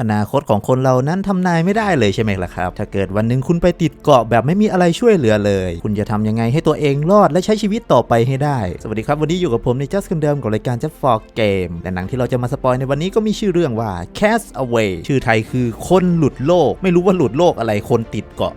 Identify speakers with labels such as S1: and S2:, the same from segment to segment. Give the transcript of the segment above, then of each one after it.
S1: อนาคตของคนเรานั้นทำนายไม่ได้เลยใช่ไหมล่ะครับ ถ้าเกิดวันหนึ่งคุณไปติดเกาะแบบไม่มีอะไรช่วยเหลือเลย คุณจะทำยังไงให้ตัวเองรอดและใช้ชีวิตต่อไปให้ได้ สวัสดีครับ วันนี้อยู่กับผมใน Just คนเดิมกับรายการ Just for Game แต่หนังที่เราจะมาสปอยในวันนี้ก็มีชื่อเรื่องว่า Cast Away ชื่อไทยคือคนหลุดโลก ไม่รู้ว่าหลุดโลกอะไรคนติดเกาะ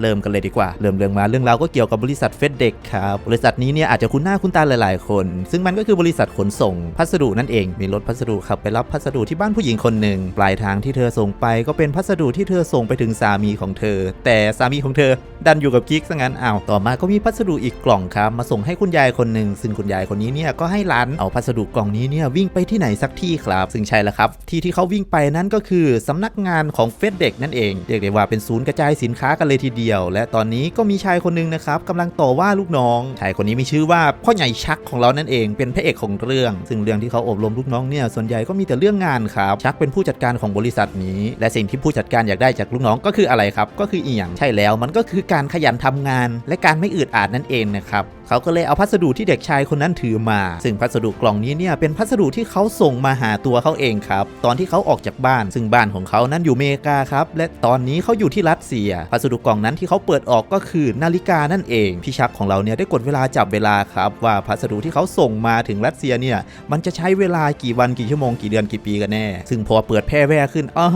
S1: เริ่มกันเลยดีกว่า เริ่มเรื่องมาเรื่องราวก็เกี่ยวกับบริษัทเฟดเด็กครับ บริษัทนี้เนี่ยอาจจะคุ้นหน้าคุ้นตาหลายๆ คน ซึ่งมันก็คือบริษัทขนส่งพัสดุนั่นเอง มีรถพัสดุขับไปรับพัสดุที่บ้านผู้หญิงคนหนึ่งปลายทางที่เธอส่งไปก็เป็นพัสดุที่เธอส่งไปถึงสามีของเธอ แต่สามีของเธอดันอยู่กับกิ๊กซะงั้นอ้าวต่อมาก็มีพัสดุอีกกล่องครับมาส่งให้คุณยายคนหนึ่งซึ่งคุณยายคนนี้เนี่ยก็ให้ร้านเอาพัสดุกล่องนี้เนี่ยวิ่งไปที่ไหนสักที่ครับ ซึ่งใช่แล้วครับ ที่ที่เขาวิ่งไปนั้นก็คือสำนักงานของเฟดเด็กนั่นเองเรียกได้ว่าเป็นศูนย์กระจายสินค้ากันเลยทีเดียว และตอนนี้ก็มีชายคนหนึ่งนะครับกำลังต่อว่าลูกน้องชายคนนี้มีชื่อว่าพ่อใหญ่ชักของเรานั่นเอง เป็นพระเอกของเรื่อง ซึ่งเรื่องที่เขาอบรมลูกน้องเนี่ยส่วนใหญ่ก็มีแต่เรื่องงานครับชักเป็นผู้จัดการของบริษัทนี้ และสิ่งที่ผู้จัดการอยากได้จากลูกน้องก็คืออะไรครับ ก็คืออีหยังใช่แล้ว มันก็คือการขยันทำงาน และการไม่อืดอาดนั่นเองนะครับ เขาก็เลยเอาพัสดุที่เด็กชายคนนั้นถือมา ซึ่งพัสดุกล่องนี้เนี่ยเป็นพัสดุที่เขาส่งมาหาตัวเขาเองครับ ตอนที่เขาออกจากบ้าน ซึ่งบ้านของเขานั้นอยู่เมกาครับ และตอนนี้เขาอยู่ที่รัสเซีย พัสดุกล่องนั้นที่เขาเปิดออกก็คือนาฬิกานั่นเอง พี่ชักของเราเนี่ยได้กดเวลาจับเวลาครับ ว่าพัสดุที่เขาส่งมาถึงรัสเซียเนี่ย มันจะใช้เวลากี่วันกี่ชั่วโมงกี่เดือนกี่ปีกันแน่ ซึ่งพอเปิดแพร่แว่ขึ้นอ๋อ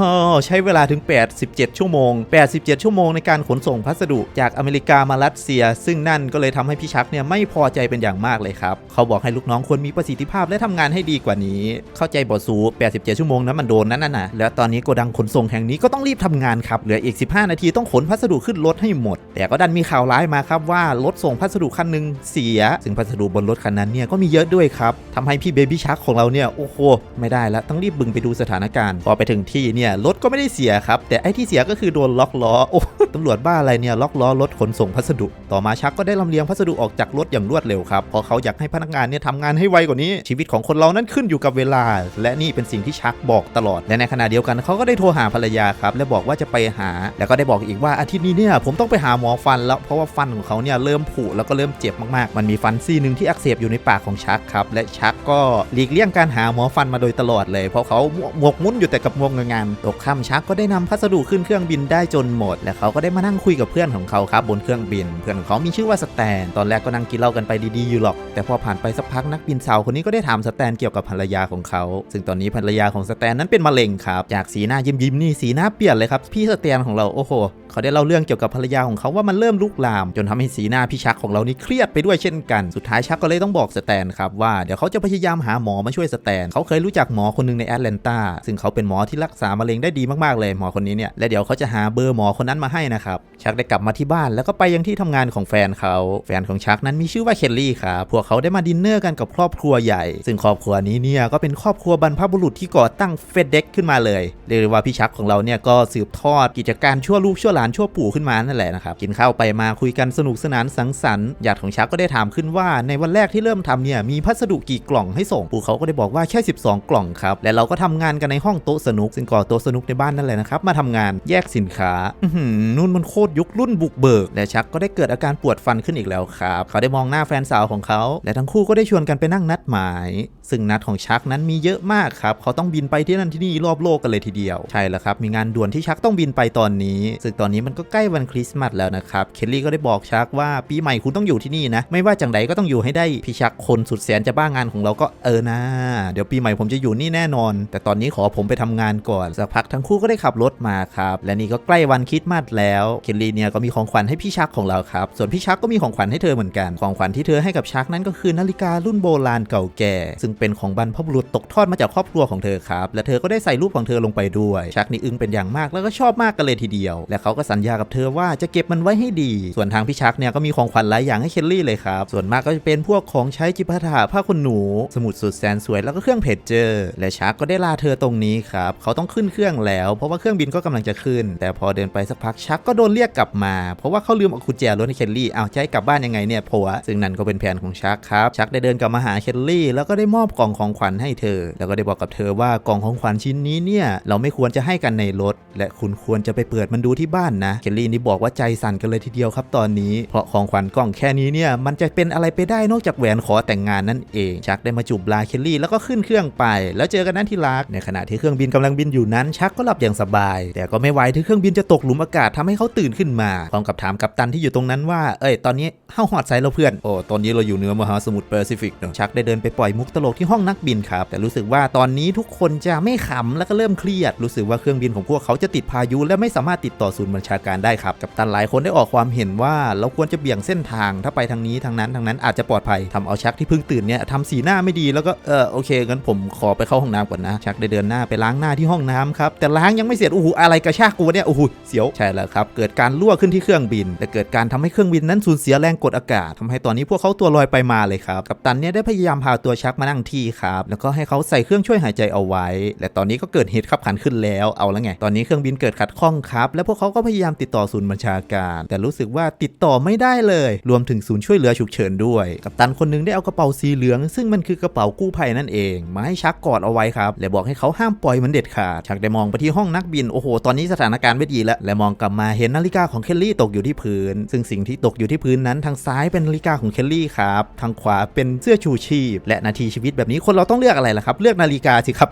S1: ใช้เวลาถึง 87 ชั่วโมง 87 ชั่วโมงในการขนส่งพัสดุจากอเมริกามารัสเซีย ซึ่งนั่นก็เลยทำให้พี่ชักเนี่ยไม่พอใจเป็นอย่างมากเลยครับ เขาบอกให้ลูกน้องควรมีประสิทธิภาพและทำงานให้ดีกว่านี้ เข้าใจบทสู87 ชั่วโมงนั้นมันโดนนั่นน่ะ แล้วตอนนี้โกดังขนส่งแห่งนี้ก็ต้องรีบทำงานครับ เหลืออีก 15 นาทีต้องขนพัสดุขึ้นรถให้หมด แต่ก็ดันมีข่าวร้ายมาครับว่ารถส่งพัสดุคันหนึ่งเสีย ซึ่งพัสดุบนรถคันนั้นเนี่ยก็มีเยอะด้วยครับทำให้พี่เบบี้ชักของเราเนี่ยโอ้โหไม่ได้แล้วต้องรีบบึงไปดูสถานการณ์ พอไปถึงที่เนี่ยรถก็ไม่ได้เสียครับ แต่ไอ้ที่เสียก็คือโดนล็อกล้อโอ้ตำรวจบ้าอะไรเนี่ยล็อกล้อรถขนส่งพัสดุ ต่อมาชักก็ได้ลำเลียงพัสดุออกจากรถอย่างรวดเร็วครับเพราะเขาอยากให้พนักงานเนี่ยทำงานให้ไวกว่านี้ ชีวิตของคนเรานั้นขึ้นอยู่กับเวลา และนี่เป็นสิ่งที่ชักบอกตลอด และในขณะเดียวกันเขาก็ได้โทรหาภรรยาครับและบอกว่าจะไปหา แล้วก็ได้บอกอีกว่าอาทิตย์นี้เนี่ยผมต้องไปหาหมอฟันแล้วเพราะว่าฟันของเขาเนี่ยเริ่มผุแล้วก็เริ่มเจ็บมากๆ มันมีฟันซี่หนึ่งที่อักเสบอยู่ในปากของชักครับและชักก็หลีกเลี่ยงการหาหมอฟันมาโดยตลอดเลย เพราะเขาหมกมุ่นอยู่แต่กับงวงงานตกค่ำชักก็ได้นำพัสดุขึ้นเครื่องบินได้จนหมด และเขาก็ได้มานั่งคุยกับเพื่อนของเขาครับบนเครื่องบิน เพื่อนของเขามีชื่อว่าสแตน ตอนแรกก็นั่งกินเหล้ากันไปดีๆอยู่หรอก แต่พอผ่านไปสักพักนักบินสาวคนนี้ก็ได้ถามสแตนเกี่ยวกับภรรยาของเขา ซึ่งตอนนี้ภรรยาของสแตนนั้นเป็นมะเร็งครับ จากสีหน้ายิ้มยิ้มๆนี่สีหน้าเปลี่ยนเลยครับ พี่สแตนของเราโอ้โหเขาได้เล่าเรื่องเกี่ยวกับภรรยาของเขาว่ามันเริ่มลุกลาม จนทำให้สีหน้าพี่ชักของเรานี่เครียดไปด้วยเช่นกัน สุดท้ายชักก็เลยต้องบอกสแตนครับว่าเดี๋ยวเขาจะพยายามหาหมอมาช่วยสแตน เขาเคยรู้จักหมอคนหนึงในแอตแลนตาซึ่งเขาเป็นหมอที่รักษามะเร็งได้ดีมากๆเลยหมอคนนี้เนี่ยและเดี๋ยวเขาจะหาเบอร์หมอคนนั้นมาให้นะครับชักได้กลับมาที่บ้านแล้วก็ไปยังที่ทำงานของแฟนเขาแฟนของชักนันมีชื่อว่าเคลลี่ครับพวกเขาได้มาดินเนอร์กันกับครอบครัวใหญ่ ซึ่งครอบครัวนี้เนี่ยก็เป็นครอบครัวบรรพบุรุษที่ก่อตั้งเฟดเด็กขึ้นมาเลยเรียกได้ว่าพี่ชักของเราเนี่ยก็สืบทอดกิจการชั่วลูกชั่วหลานชั่วปู่ขึ้นมานั่นแหละนะครับกินข้าวไปมาคุยกันสนุกสนานสังสรรค์ญาติของชักก็ได้ถามขึ้นว่าในวันแรกที่เริ่มทำเนี่ยมีพัสดุกี่กล่องให้ส่งปู่เขาก็ได้บอกว่าแค่ 12 กล่องครับและเราก็ทำงานกันในห้องโต๊ะสนุกซึ่งก่อโต๊ะสนุกในบ้านนั่นแหละนะครับมาทำงานแยกสินค้านู่นมันโคตรยุครุ่นบุกเบิกและชักก็ได้เกิดอาการปวดฟันขึ้นอีกแล้วครับเขาได้มองหน้าแฟนสาวของเขา และทั้งคู่ก็ได้ชวนกันไปนั่งนัดหมาย ซึ่งนัดของชักนั้นมีเยอะมากครับ เขาต้องบินไปที่นั่นที่นี่รอบโลกกันเลยทีเดียว ใช่แล้วครับ มีงานด่วนที่ชักต้องบินไปตอนนี้ซึ่งตอนนี้มันก็ใกล้วันคริสต์มาสแล้วนะครับ เคลลี่ก็ได้บอกชักว่าปีใหม่คุณต้องอยู่ที่นี่นะ ไม่ว่าจังใดก็ต้องอยู่ให้ได้ พี่ชักคนสุดแสนจะบ้างานของเราก็เออนะ เดี๋ยวปีใหม่ผมจะอยู่นี่แน่นอน แต่ตอนนี้ขอผมไปทำงานก่อน สักพักทั้งคู่ก็ได้ขับรถมาครับ และนี่ก็ใกล้วันคริสต์มาสแล้ว เคลลี่เนี่ยก็มีของขวัญให้พี่ชักของเราครับ ส่วนพี่ชักก็มีของขวัญให้เธอเหมือนกันของขวัญที่เธอให้กับชักนั้นก็คือนาฬิการุ่นโบราณเก่าแก่ ซึ่งเป็นของบรรพบุรุษตกทอดมาจากครอบครัวของเธอครับ และเธอก็ได้ใส่รูปของเธอลงไปด้วย ชักนี่อึ้งเป็นอย่างมากแล้วก็ชอบมากกันเลยทีเดียว และเขาก็สัญญากับเธอว่าจะเก็บมันไว้ให้ดี ส่วนทางพี่ชักเนี่ยก็มีของขวัญหลายอย่างให้เคลลี่เลยครับ ส่วนมากก็จะเป็นพวกของใช้จิปาถะผ้าขนหนู สมุดสุดแสนสวยแล้วก็เครื่องเพจเจอร์และชักก็ได้ลาเธอตรงนี้ครับเขาต้องขึ้นเครื่องแล้ว เพราะว่าเครื่องบินก็กำลังจะขึ้น แต่พอเดินไปสักพักชักก็โดนเรียกกลับมา เพราะว่าเขาลืมเอากุญแจรถให้เคลลี่เอาวจะให้กลับบ้านยังไงเนี่ยผัวซึ่งนั่นก็เป็นแผนของชักครับ ชักได้เดินกลับมาหาเคลลี่ แล้วก็ได้มอบกล่องของขวัญให้เธอ แล้วก็ได้บอกกับเธอว่ากล่องของขวัญชิ้นนี้เนี่ยเราไม่ควรจะให้กันในรถ และคุณควรจะไปเปิดมันดูที่บ้านนะเคลลี่นี่บอกว่าใจสั่นกันเลยทีเดียวครับตอนนี้ เพราะของขวัญกล่องแค่นี้เนี่ยมันจะเป็นอะไรไปได้นอกจากแหวนขอแต่งงานนั่นเอง ชักได้มาจูบลาเคลลี่แล้วก็ขึ้นเครื่องไป แล้วเจอกันนั้นที่รักในขณะที่เครื่องบินกำลังบินอยู่นั้น ชักก็หลับอย่างสบาย แต่ก็ไม่ไหวที่เครื่องบินจะตกหลุมอากาศทำให้เขาตื่นขึ้นมาพร้อมกับถามกัปตันที่อยู่ตรงนั้นว่า เอ้ยตอนนี้เฮาหอดไซเราเพื่อน โอ้ ตอนนี้เราอยู่เหนือมหาสมุทรแปซิฟิกเนอะชักได้เดินไปปล่อยมุกตลกที่ห้องนักบินครับ แต่รู้สึกว่าตอนนี้ทุกคนจะไม่ขำแล้วก็เริ่มเครียด รู้สึกว่าเครื่องบินของพวกเขาจะติดพายุ และไม่สามารถติดต่อศูนย์บัญชาการได้ครับ กัปตันหลายคนได้ออกความเห็นว่าเราควรจะเบี่ยงเส้นทาง ถ้าไปทางนี้ทางนั้นทางนั้นอาจจะปลอดภัยทำเอาชักที่เพิ่งตื่นเนี่ยทำสีหน้าไม่ดีแล้วก็เออโอเคงั้นผมขอไปเข้าห้องน้ำก่อนนะ ชักได้เดินหน้าไปล้างหน้าที่ห้องน้ำครับแต่ล้างยังไม่เสร็จโอ้โหอะไรกระชากกูเนี่ยโอ้โหเสียวใช่แล้วครับเกิดการรั่วขึ้นที่เครื่องบิน แต่เกิดการทำให้เครื่องบินนั้นสูญเสียแรงกดอากาศทำให้ตอนนี้พวกเขาตัวลอยไปมาเลยครับ กัปตันเนี่ยได้พยายามพาตัวชักมานั่งที่ครับ แล้วก็ให้เขาใส่เครื่องช่วยหายใจเอาไว้ และตอนนี้ก็เกิดเหตุขับขันขึ้นแล้ว เอาแล้วไง ตอนนี้เครื่องบินเกิดขัดข้องครับ และพวกเขาก็พยายามติดต่อศูนย์บัญชาการ แต่รู้สึกว่าติดต่อไม่ได้เลย รวมถึงศูนย์ช่วยเหลือฉุกเฉินด้วย กัปตันคนหนึงได้เอากระเป๋าสีเหลือง ซึ่งมันคือกระเป๋ากู้ภัยนั่นเอง มาให้ชักกอดเอาไว้ครับและบอกให้เขาห้ามปล่อยมันเด็ดขาดชักได้มองไปที่ห้องนักบินโอ้โหตอนนี้สถานการณ์ไม่ดีแล้วและมองกลับมาเห็นนาฬิกาของเคลลี่ตกอยู่ที่พื้น ซึ่งสิ่งที่ตกอยู่ที่พื้นนั้นทางซ้ายเป็นนาฬิกาของเคลลี่ครับทางขวาเป็นเสื้อชูชีพ และนาทีชีวิตแบบนี้คนเราต้องเลือกอะไรล่ะครับ เลือกนาฬิกาสิครับ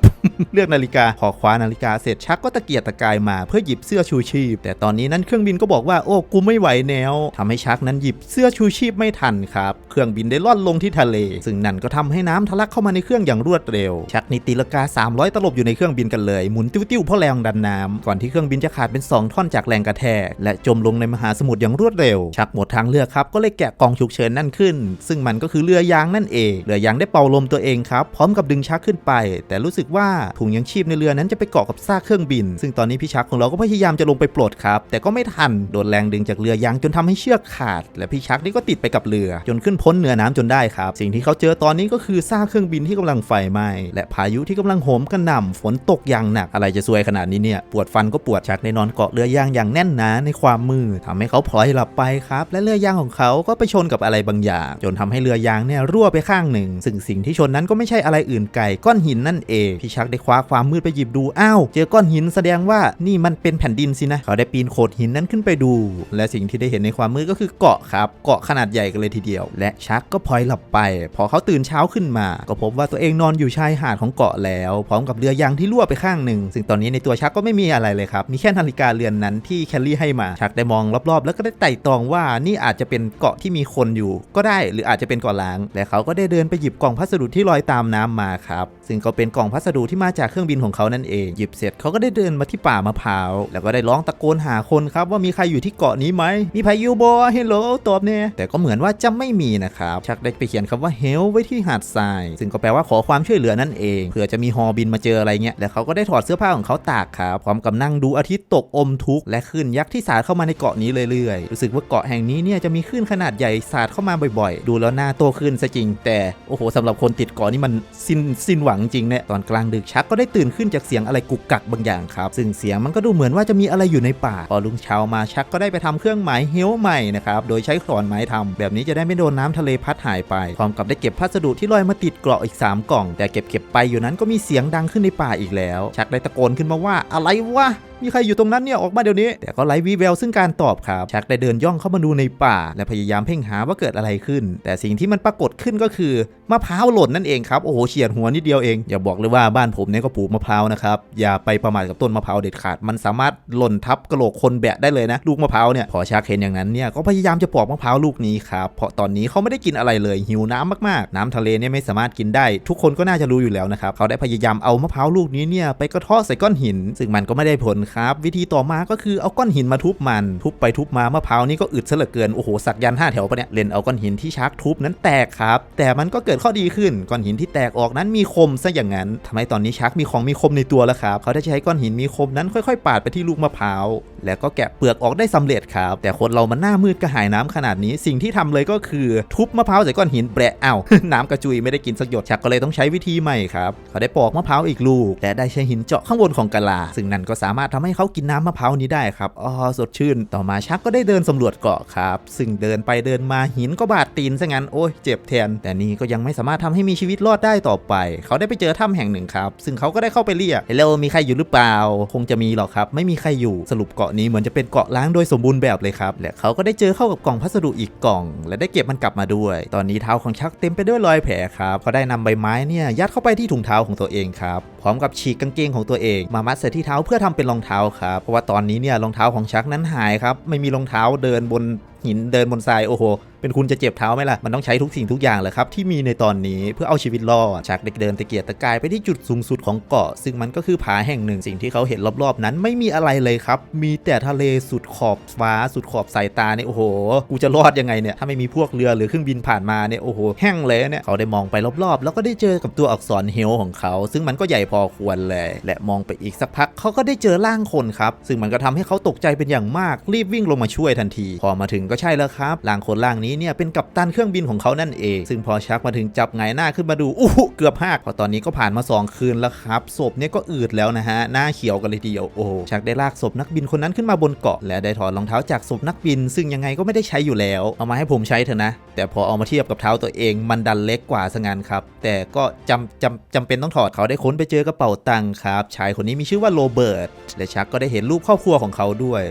S1: เลือกนาฬิกาพอคว้านาฬิกาเสร็จชักก็ตะเกียกตะกายมาเพื่อหยิบเสื้อชูชีพ แต่ตอนนี้นั้นเครื่องบินก็บอกว่าโอ้กูไม่ไหวแนวทำให้ชักนั้นหยิบเสื้อชูชีพไม่ทันครับเครื่องบินได้ล่อนลงที่ทะเล ซึ่งนั่นก็ทำให้น้ำทะลักเข้ามาในเครื่องอย่างรวดเร็ว ชักนิตีลกา 300 ตลบอยู่ในเครื่องบินกันเลยหมุนติ้วๆเพราะแรงดันน้ำก่อนที่เครื่องบินจะขาดเป็น 2 ท่อนจากแรงกระแทกและจมลงในมหาสมุทรอย่างรวดเร็ว ชักหมดทางเลือกครับก็เลยแกะกล่องฉุกเฉินนั่นขึ้น ซึ่งมันก็คือเรือยางนั่นเองเรือยางได้เป่าลมตัวเองครับพร้อมกับดึงชักขึ้นไป แต่รู้สึกว่าถุงยังชีพในเรือนั้นจะไปเกาะกับซากเครื่องบิน ซึ่งตอนนี้พี่ชักของเราก็พยายามจะลงไปปลดครับ แต่ก็ไม่ทันโดนแรงดึงจากเรือยางจนทำให้เชือกขาด และพี่ชักนี่ก็ติดไปกับเรือ จนขึ้นพ้นเหนือน้ำจนได้ครับ สิ่งที่เขาเจอตอนนี้ก็คือซากเครื่องบินที่กำลังไฟไหม้และพายุที่กำลังโหมกระหน่ำฝนตกอย่างหนักอะไรจะซวยขนาดนี้เนี่ยปวดฟันก็ปวดชักในนอนเกาะเรือยางอย่างแน่นหนาในความมืดทำให้เขาพลอยหลับไปครับและเรือยางของเขาก็ไปชนกับอะไรบางอย่าง จนทำให้เรือยางเนี่ยรั่วไปข้างหนึ่ง ซึ่งสิ่งที่ชนนั้นก็ไม่ใช่อะไรอื่นไกลก้อนหินนั่นเองพี่ชักได้คว้าความมืดไปหยิบดู อ้าว เจอก้อนหินแสดงว่านี่มันเป็นแผ่นดินสินะ เขาได้ปีนโขดหินนั้นขึ้นไปดู และสิ่งที่ได้เห็นในความมืดก็คือเกาะครับ เกาะขนาดใหญ่กันเลยทีเดียว และชักก็พลอยหลับไป พอเขาตื่นเช้าขึ้นมา ก็พบว่าตัวเองนอนอยู่ชายหาดของเกาะแล้ว พร้อมกับเรือยางที่รั่วไปข้างหนึ่ง ซึ่งตอนนี้ในตัวชักก็ไม่มีอะไรเลยครับ มีแค่นาฬิกาเรือนนั้นที่แคลรี่ให้มา ชักได้มองรอบๆ แล้วก็ได้ไต่ตองว่านี่อาจจะเป็นเกาะที่มีคนอยู่ ก็ได้ หรืออาจจะเป็นเกาะล้าง และเขาก็ได้เดินไปหยิบกล่องพัสดุที่ลอยตามน้ำมาครับ ซึ่งก็เป็นกล่องพัสดุที่มาจากเครื่องบินของเขานั่นเอง หยิบเสร็จเขาก็ได้เดินมาที่ป่ามะพร้าว แล้วก็ได้ร้องตะโกนหาคนครับว่ามีใครอยู่ที่เกาะนี้ไหม มีพายุบอเฮลโลตอบเนี่ย แต่ก็เหมือนว่าจะไม่มีนะครับ ชักได้ไปเขียนคำว่าเฮลไว้ที่หาดทราย ซึ่งก็แปลว่าขอความช่วยเหลือนั่นเอง เผื่อจะมีฮอบินมาเจออะไรเงี้ย แล้วเขาก็ได้ถอดเสื้อผ้าของเขาตากครับ พร้อมกับนั่งดูอาทิตย์ตกอมทุกข์และคลื่นยักษ์ที่สาดเข้ามาในเกาะนี้เรื่อยๆ รู้สึกว่าเกาะแห่งนี้เนี่ยจะมีคลื่นขนาดใหญ่สาดเข้ามาบ่อยๆ ดูแล้วน่าโตขึ้นซะจริง แต่โอ้โหสำหรับคนติดเกาะนี่มันสิ้นสิ้นหวังจริงเนี่ยตอนกลางดึกชัักก็ได้ตื่นขึ้นจากเสียงอะไรกุกกักบางอย่างครับซึ่งเสียงมันก็ดูเหมือนว่าจะมีอะไรอยู่ในป่า พอลุงเช้ามาชักก็ได้ไปทำเครื่องหมายเฮลใหม่นะครับโดยใช้ขอนไม้ทำแบบนี้จะได้ไม่โดนน้ำทะเลพัดหายไปพร้อมกับได้เก็บพัสดุที่ลอยมาติดเกราะอีก 3 กล่อง แต่เก็บเก็บไปอยู่นั้นก็มีเสียงดังขึ้นในป่าอีกแล้ว ชักได้ตะโกนขึ้นมาว่าอะไรวะ มีใครอยู่ตรงนั้นเนี่ยออกมาเดี๋ยวนี้ แต่ก็ไร้วีแววซึ่งการตอบครับ ชักได้เดินย่องเข้ามาดูในป่า และพยายามเพ่งหาว่าเกิดอะไรขึ้น แต่สิ่งที่มันปรากฏขึ้นก็คือมะพร้าวหล่นนั่นเองครับ โอ้โหเฉียดหัวนิดเดียวเอง อย่าบอกเลยว่าบ้านผมเนี่ยก็ปลูกมะพร้าวนะครับ อย่าไปประมาทกับต้นมะพร้าวเด็ดขาด มันสามารถหล่นทับกระโหลกคนแบะได้เลยนะ ลูกมะพร้าวเนี่ย พอชักเห็นอย่างนั้นเนี่ยก็พยายามจะปอกมะพร้าวลูกนี้ครับ เพราะตอนนี้เขาไม่ได้กินอะไรเลย หิวน้ำมากๆ น้ำทะเลเนี่ยไม่สามารถกินได้ ทุกคนก็น่าจะรู้อยู่แล้วนะครับ เขาได้พยายามเอามะพร้าวลูกนี้เนี่ยไปกระเทาะใส่ก้อนหิน ซึ่งมันก็ไม่ได้ผลครับ วิธีต่อมาก็คือเอาก้อนหินมาทุบมัน ทุบไปทุบมามะพร้าวนี่ก็อึดซะเหลือเกิน โอ้โห สักยันห้าแถวปะเนี่ย เล่นเอาก้อนหินที่ชักทุบนั้นแตกครับ แต่มันก็เกิดข้อดีขึ้น ก้อนหินที่แตกออกนั้นมีคมซะอย่างนั้นทำให้ตอนนี้ชักมีของมีคมในตัวแล้วครับ เขาได้ใช้ก้อนหินมีคมนั้นค่อยๆ ปาดไปที่ลูกมะพร้าว แล้วก็แกะเปลือกออกได้สำเร็จครับ แต่คนเรามันหน้ามืดกระหายน้ำขนาดนี้ สิ่งที่ทำเลยก็คือทุบมะพร้าวใส่ก้อนหินแบะอ้าน้ำกระจุยไม่ได้กินสักหยดชักก็เลยต้องใช้วิธีใหม่ครับ เขาได้ปอกมะพร้าวอีกลูก และได้ใช้หินเจาะข้างบนของกะลา ซึ่งนั่นก็สามารถทำให้เขากินน้ำมะพร้าวนี้ได้ครับอ๋อสดชื่น ต่อมาชักก็ได้เดินสำรวจเกาะครับ ซึ่งเดินไปเดินมาหินก็บาดตีนซะงั้นโอ้ยเจ็บแทน แต่นี่ก็ยังไม่สามารถทำให้มีชีวิตรอดได้ต่อไป เขาได้ไปเจอถ้ำแห่งหนึ่งครับ ซึ่งเขาก็ได้เข้าไปเรียกเฮลโลมีใครอยู่หรือเปล่า คงจะมีหรอกครับ ไม่มีใครอยู่สรุปเกาะนี้เหมือนจะเป็นเกาะล้างโดยสมบูรณ์แบบเลยครับและเขาก็ได้เจอเข้ากับกล่องพัสดุอีกกล่อง และได้เก็บมันกลับมาด้วย ตอนนี้เท้าของชักเต็มไปด้วยรอยแผลครับเขาได้นำใบไม้เนี่ยยัดเข้าไปที่ถุงเท้าของตัวเองครับพร้อมกับฉีกกางเกงของตัวเอง มามัดใส่ที่เท้าเพื่อทำเป็นรองเท้าครับเพราะว่าตอนนี้เนี่ยรองเท้าของชักนั้นหายครับไม่มีรองเท้าเดินบน หินเดินบนทรายโอ้โห เป็นคุณจะเจ็บเท้าไหมล่ะ มันต้องใช้ทุกสิ่งทุกอย่างเลยครับที่มีในตอนนี้เพื่อเอาชีวิตรอดชักเด็กเดินตะเกียกตะกายไปที่จุดสูงสุดของเกาะ ซึ่งมันก็คือผาแห่งหนึ่งสิ่งที่เขาเห็นรอบๆ นั้นไม่มีอะไรเลยครับ มีแต่ทะเลสุดขอบฟ้าสุดขอบสายตาเนี่ยโอ้โห กูจะรอดยังไงเนี่ยถ้าไม่มีพวกเรือหรือเครื่องบินผ่านมาเนี่ยโอ้โหแห้งเลยเนี่ยเขาได้มองไปรอบๆ แล้วก็ได้เจอกับตัวอักษรเฮลของเขา ซึ่งมันก็ใหญ่พอควรเลย และมองไปอีกสักพักเขาก็ได้เจอร่างคนครับซึ่งมันก็ทำให้เขาตกใจเป็นอย่างมากรีบวิ่งลงมาช่วยทันที พอมาถึงก็ใช่แล้วครับร่างคนร่างนี้เนี่ยเป็นกัปตันเครื่องบินของเขานั่นเอง ซึ่งพอชักมาถึงจับไงหน้าขึ้นมาดูอู้เกือบหักพอตอนนี้ก็ผ่านมา 2 คืนแล้วครับศพเนี่ยก็อืดแล้วนะฮะหน้าเขียวกันเลยทีเดียวโอ้ชักได้ลากศพนักบินคนนั้นขึ้นมาบนเกาะ และได้ถอดรองเท้าจากศพนักบิน ซึ่งยังไงก็ไม่ได้ใช้อยู่แล้ว เอามาให้ผมใช้เถอะนะ แต่พอเอามาเทียบกับเท้าตัวเองมันดันเล็กกว่าซะงั้นครับ แต่ก็จำจำจำเป็นต้องถอดเขาได้ค้นไปเจอกระเป๋าตังค์ครับชายคนนี้มีชื่อว่าโรเบิร์ตและชักก็ได้เห็นรูปครอบครัวของเขาด้วย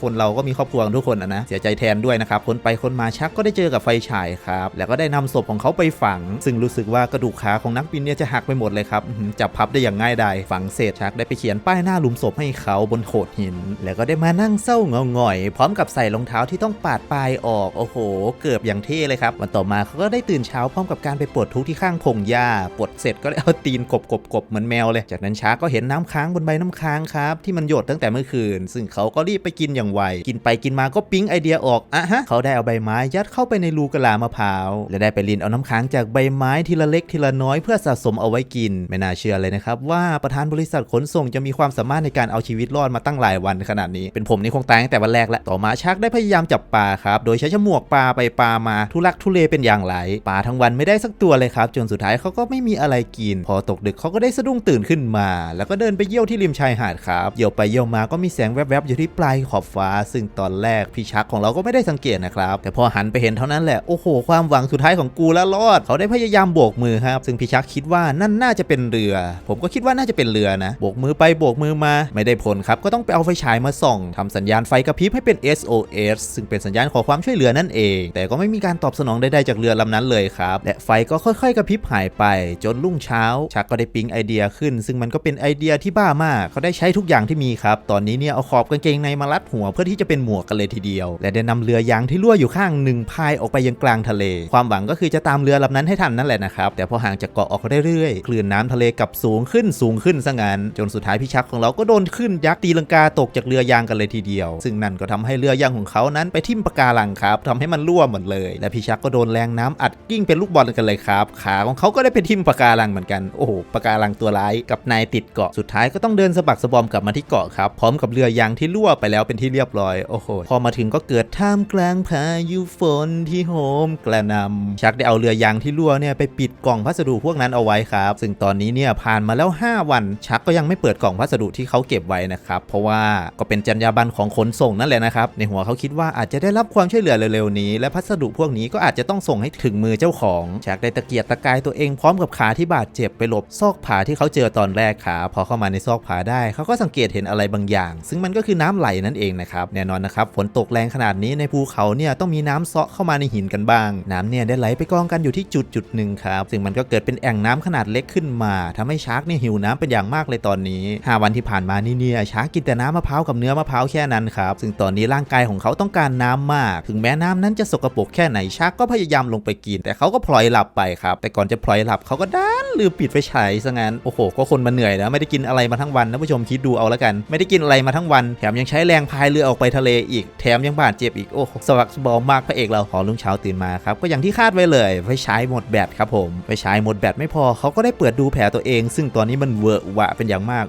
S1: คนเราก็มีครอบครัวทุกคนนะเสียใจแทนด้วยนะครับคนไปคนมาชักก็ได้เจอกับไฟฉายครับแล้วก็ได้นำศพของเขาไปฝัง ซึ่งรู้สึกว่ากระดูกขาของนักบินเนี่ยจะหักไปหมดเลยครับจับพับได้อย่างง่ายดายฝังเศษชักได้ไปเขียนป้ายหน้าหลุมศพให้เขาบนโขดหิน แล้วก็ได้มานั่งเศร้าเงาหงอย พร้อมกับใส่รองเท้าที่ต้องปาดปลายออกโอ้โห เกือบอย่างเท่เลยครับวันต่อมาเขาก็ได้ตื่นเช้าพร้อมกับการไปปลดทุกข์ที่ข้างพงหญ้าปลดเสร็จก็ได้เอาตีนกบกบกบเหมือนแมวเลย จากนั้นช้าก็เห็นน้ำค้างบนใบน้ำค้างครับที่มันหยดตั้งแต่เมื่อคืน ซึ่งเขาก็รีบไปกินอย่างไวกินไปกินมาก็ปิ๊งไอเดียออกอะฮะ เขาได้เอาใบไม้ยัดเข้าไปในรูกระลามะพร้าว และได้ไปลินเอาน้ำค้างจากใบไม้ทีละเล็กทีละน้อยเพื่อสะสมเอาไว้กิน ไม่น่าเชื่อเลยนะครับ ว่าประธานบริษัทขนส่งจะมีความสามารถในการเอาชีวิตรอดมาตั้งหลายวันขนาดนี้ เป็นผมนี่คงตายตั้งแต่วันแรกแล้วต่อมาชักได้พยายามจับปลาครับ โดยใช้ฉมวกปลาไปปลามาทุลักทุเลเป็นอย่างไรปลาทั้งวันไม่ได้สักตัวเลยครับ จนสุดท้ายเขาก็ไม่มีอะไรกิน พอตกดึกเขาก็ได้สะดุ้งตื่นขึ้นมา แล้วก็เดินไปเยี่ยวที่ริมชายหาดครับเยี่ยวไปเยี่ยวมาก็มีแสงแวบๆอยู่ที่ปลายขอบฟ้า ซึ่งตอนแรกพี่ชักของเราก็ไม่ได้สังเกตนะครับ แต่พอหันไปเห็นเท่านั้นแหละโอ้โหความหวังสุดท้ายของกูแล้วรอด เขาได้พยายามโบกมือครับ ซึ่งพี่ชักคิดว่านั่นน่าจะเป็นเรือ ผมก็คิดว่าน่าจะเป็นเรือนะโบกมือไปโบกมือมา ไม่ได้ผลครับก็ต้องไปเอาไฟฉายมาส่องทำสัญญาณไฟกระพริบให้เป็น SOS ซึ่งเป็นสัญญาณขอความช่วยเหลือนั่นเอง แต่ก็ไม่มีการตอบสนองใดๆจากเรือลำนั้นเลยครับและไฟก็ค่อยๆกระพริบหายไป จนรุ่งเช้า ชักก็ได้ปิ๊งไอเดียขึ้น ซึ่งมันก็เป็นไอเดียที่บ้ามาก เขาได้ใช้ทุกอย่างที่มีครับตอนนี้เนี่ยเอาขอบกางเกงในมารัดหัวเพื่อที่จะเป็นหมวกกันเลยทีเดียว และได้นำเรือยางที่รั่วอยู่ข้างหนึ่งพายออกไปยังกลางทะเล ความหวังก็คือจะตามเรือลำนั้นให้ทันนั่นแหละนะครับ แต่พอห่างจากเกาะออกเรื่อยๆ คลื่นน้ำทะเลกับสูงขึ้นสูงขึ้นซะงั้นจนสุดท้ายพี่ชักของเราก็โดนขึ้นยักษ์ตีลังกาตกจากเรือยางกันเลยทีเดียว ซึ่งนั่นก็ทำให้เรือยางของเขานั้นไปทิ่มปะการังครับทำให้มันรั่วหมดเลย และพี่ชักก็โดนแรงน้ำอัดกิ้งเป็นลูกบอลกันเลยครับ ขาของเขาก็ได้ไปทิ่มปะการังเหมือนกัน โอ้โหปะการังตัวร้ายกับนายติดเกาะ สุดท้ายก็ต้องเดินสะบักสะบอมกลับมาที่เกาะครับ พร้อมกับเรือยางที่รั่วไปแล้วเป็นที่เรียบร้อย โอ้โห พอมาถึงก็เกิดท่าามกลางพายุฝนที่โหมกระนำชักได้เอาเรือยางที่รั่วเนี่ยไปปิดกล่องพัสดุพวกนั้นเอาไว้ครับ ซึ่งตอนนี้เนี่ยผ่านมาแล้ว 5 วัน ชักก็ยังไม่เปิดกล่องพัสดุที่เขาเก็บไว้นะครับ เพราะว่าก็เป็นจรรยาบรรณของขนส่งนั่นแหละนะครับ ในหัวเขาคิดว่าอาจจะได้รับความช่วยเหลือเร็วๆนี้ และพัสดุพวกนี้ก็อาจจะต้องส่งให้ถึงมือเจ้าของ ชักได้ตะเกียกตะกายตัวเองพร้อมกับขาที่บาดเจ็บไปหลบซอกผาที่เขาเจอตอนแรกครับพอเข้ามาในซอกผาได้ เขาก็สังเกตเห็นอะไรบางอย่าง ซึ่งมันก็คือน้ำไหลนั่นเองนะครับแน่นอนนะครับฝนตกแรงขนาดนี้ในภูเขาเนี่ยต้องมีน้ำเซาะเข้ามาในหินกันบ้าง น้ำเนี่ยได้ไหลไปกองกันอยู่ที่จุดจุดหนึ่งครับซึ่งมันก็เกิดเป็นแอ่งน้ำขนาดเล็กขึ้นมาทำให้ชาร์กเนี่ยหิวน้ำเป็นอย่างมากเลยตอนนี้ 5 วันที่ผ่านมานี่เนี่ยชาร์กกินแต่น้ำมะพร้าวกับเนื้อมะพร้าวแค่นั้นครับซึ่งตอนนี้ร่างกายของเขาต้องการน้ำมาก ถึงแม้น้ำนั้นจะสกปรกแค่ไหนชาร์กก็พยายามลงไปกิน แต่เขาก็พลอยหลับไปครับแต่ก่อนจะพลอยหลับเขาก็ด้านลืมปิดไฟฉายซะงั้นโอ้โหก็คนมันเหนื่อยนะไม่ได้กินอะไรมาทั้งวันนะผู้ชมคิดดูเอาแล้วกัน ไม่ได้กินอะไรมาทั้งวันแถมยังใช้แรงพายเรือออกไปทะเลอีกแถมยังบาดเจ็บอีกกโอ้โหสวักสบอมมากพระเอกเราพอรุ่งเช้าตื่นมาครับก็อย่างที่คาดไว้เลยไฟฉายหมดแบตครับผมไฟฉายหมดแบตไม่พอเขาก็ได้เปิดดูแผลตัวเอง ซึ่งตอนนี้มันเวอะหวะเป็นอย่างมาก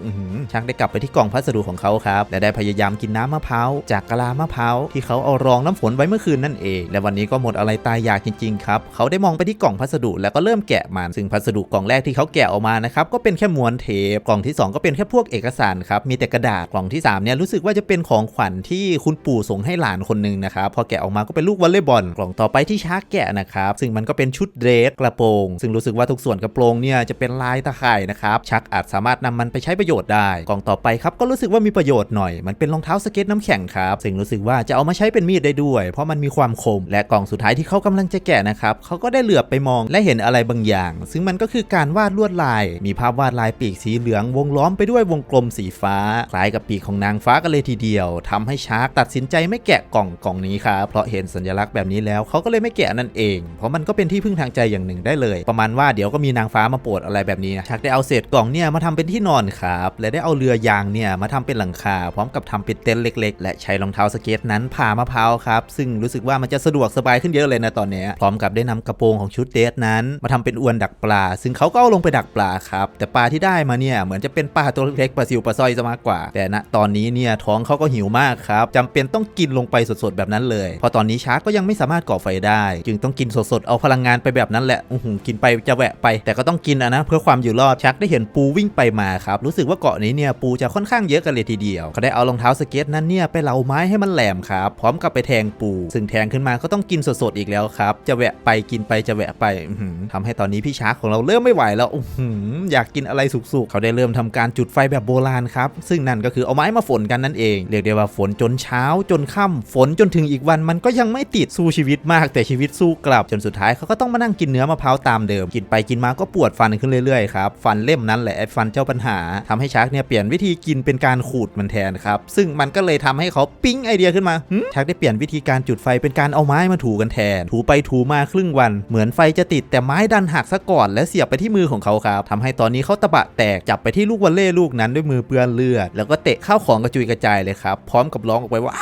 S1: ชักได้กลับไปที่กล่องพัสดุของเขาครับและได้พยายามกินน้ำมะพร้าวจากกะลามะพร้าวที่เขาเอารองน้ำฝนไว้เมื่อคืนนั่นเอง และวันนี้ก็หมดอะไรตายอยากจริงๆครับเขาได้มองไปที่กล่องพัสดุแล้วก็เริ่มแกะมันซึ่งพัสดุกล่องแรกที่เขาแกะออกมานะครับก็เป็นแค่ม้วนเทปกล่องที่สองก็เป็นแค่พวกเอกสารครับมีแต่กระดาษกล่องที่สามเนี่ยรู้สึกว่าจะเป็นของขวัญที่คุณปู่ส่งให้หลานคนหนึ่งนะครับพอแกะออกมาก็เป็นลูกวอลเลย์บอลกล่องต่อไปที่ชาร์กแกะนะครับซึ่งมันก็เป็นชุดเดรสกระโปรงซึ่งรู้สึกว่าทุกส่วนกระโปรงเนี่ยจะเป็นลายตะข่ายนะครับชักอาจสามารถนำมันไปใช้ประโยชน์ได้ กล่องต่อไปครับก็รู้สึกว่ามีประโยชน์หน่อย มันเป็นรองเท้าสเก็ตน้ำแข็งครับซึ่งรู้สึกว่าจะเอามาใช้เป็นมีดได้ด้วย เพราะมันมีความคม และกล่องสุดท้ายที่เขากำลังจะแกะนะครับเขาก็ได้เหลือบไปมองและเห็นอะไรบางอย่าง ซึ่งมันก็คือการวาดลวดลาย มีภาพวาดลายปีกสีเหลืองวงล้อมไปด้วยวงกลมสีฟ้า คล้ายกับปีกของนางฟ้ากันเลยทีเดียวทำให้ชาร์กตัดสินใจไม่แกะกล่องกล่องนี้ครับเพราะเห็นสัญลักษณ์แบบนี้แล้วเขาก็เลยไม่แกะนั่นเอง เพราะมันก็เป็นที่พึ่งทางใจอย่างหนึ่งได้เลย ประมาณว่าเดี๋ยวก็มีนางฟ้ามาโปรดอะไรแบบนี้นะชาร์กได้เอาเศษกล่องเนี่ยมาทำเป็นที่นอนครับและได้เอาเรือยางเนี่ยมาทำเป็นหลังคา พร้อมกับทำเป็นเต็นท์เล็ก ๆ และใช้รองเท้าสเก็ตนั้นผ่ามะพร้าวครับซึ่งรู้สึกว่ามันจะสะดวกสบายขึ้นเยอะเลยนะตอนนี้พร้อมกับได้นำกระโปรงของชุดเดทนั้น มาทำเป็นอวนดักปลา ซึ่งเขาก็เอาลงไปดักปลาครับแต่ปลาที่ได้มาเนี่ยเหมือนจะเป็นปลาตัวเล็กๆปลาซิวปลาสร้อยซะมากกว่า แต่ณตอนนี้เนี่ยท้องเขาก็หิวมากครับจำเป็นต้องกินลงไปสดแบบนั้นเลยเพราะตอนนี้ชาร์กก็ยังไม่สามารถก่อไฟได้ จึงต้องกินสดๆ เอาพลังงานไปแบบนั้นแหละอื้อหือกินไปจะแหวะไป แต่ก็ต้องกินอะนะ เพื่อความอยู่รอดชักได้เห็นปูวิ่งไปมาครับ รู้สึกว่าเกาะนี้เนี่ยปูจะค่อนข้างเยอะกันเลยทีเดียว เขาได้เอารองเท้าสเก็ตนั้นเนี่ยไปเหลาไม้ให้มันแหลมครับ พร้อมกับไปแทงปู ซึ่งแทงขึ้นมาก็ต้องกินสดๆอีกแล้วครับ จะแหวะไปกินไปจะแหวะไปอื้หือทำให้ตอนนี้พี่ชาร์กของเราเริ่มไม่ไหวแล้วอื้อหือยากกินอะไรสุกๆ เขาได้เริ่มทำการจุดไฟแบบโบราณครับ ซึ่งนั่นก็คือเอาไม้มาฝนกันนั่นเอง เรียกได้ว่าฝนจนเช้าจนค่ำฝนจนถึงอีกวันมันก็ยังไม่ติดสู้ชีวิตมากแต่ชีวิตสู้กลับจนสุดท้ายเขาก็ต้องมานั่งกินเนื้อมะพร้าวตามเดิม กินไปกินมาก็ปวดฟันขึ้นเรื่อยๆครับฟันเล่มนั้นแหละไอ้ฟันเจ้าปัญหาทำให้ชาร์กเนี่ยเปลี่ยนวิธีกินเป็นการขูดมันแทนครับซึ่งมันก็เลยทำให้เขาปิ๊งไอเดียขึ้นมาชาร์กได้เปลี่ยนวิธีการจุดไฟเป็นการเอาไม้มาถูกันแทน ถูไปถูมาครึ่งวัน เหมือนไฟจะติดแต่ไม้ดันหักซะก่อนและเสียบไปที่มือของเขาครับทำให้ตอนนี้เขาตะบะแตกจับไปที่ลูกวอลเล่ลูกนั้นด้วยมือเปื้อนเลือด แล้วก็เตะข้าวของกระจุยกระจายเลยครับ พร้อมกับร้องออกไปว่า